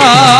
তা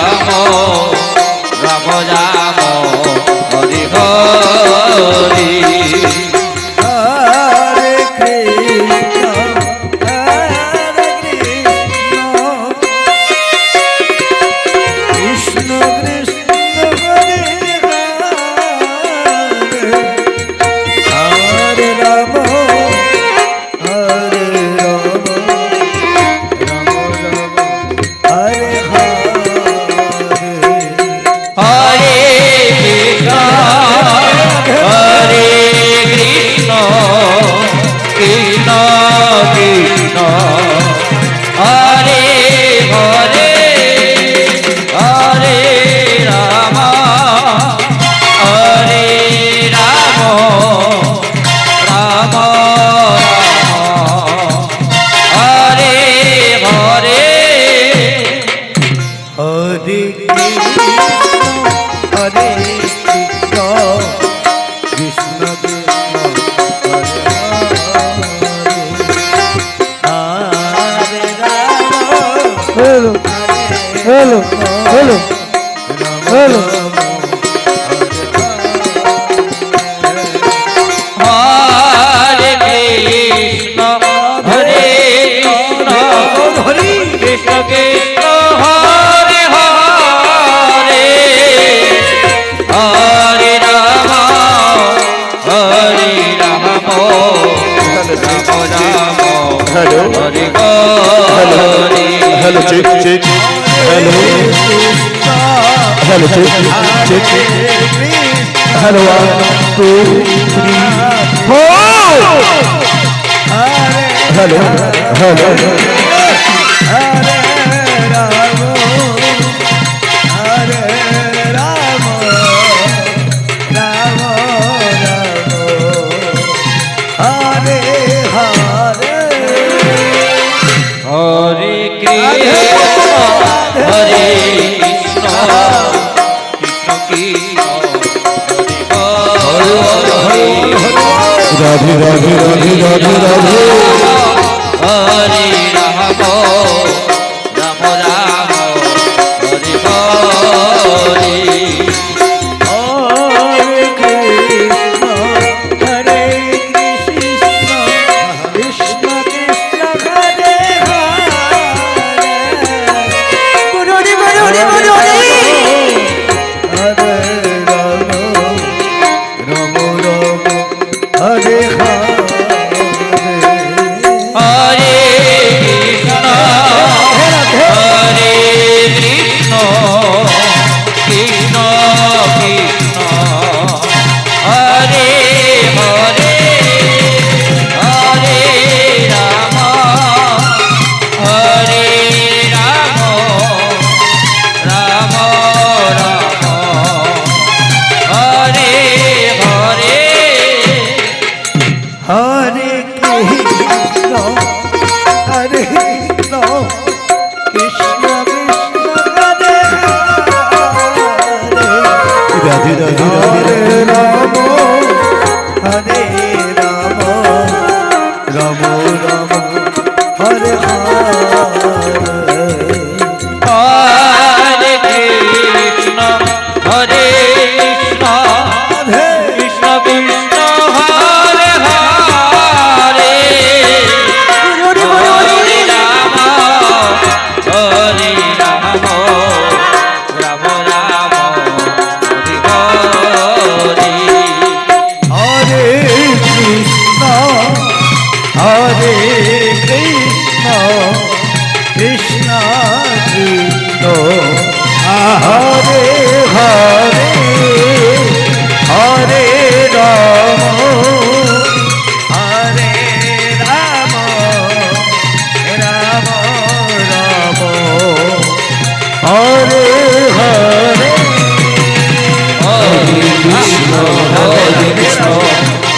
Hello, two, two, Hello, one, two, three, four. Hello, hello. Hare Radhe Radhe Radhe Radhe Radhe হরে রাম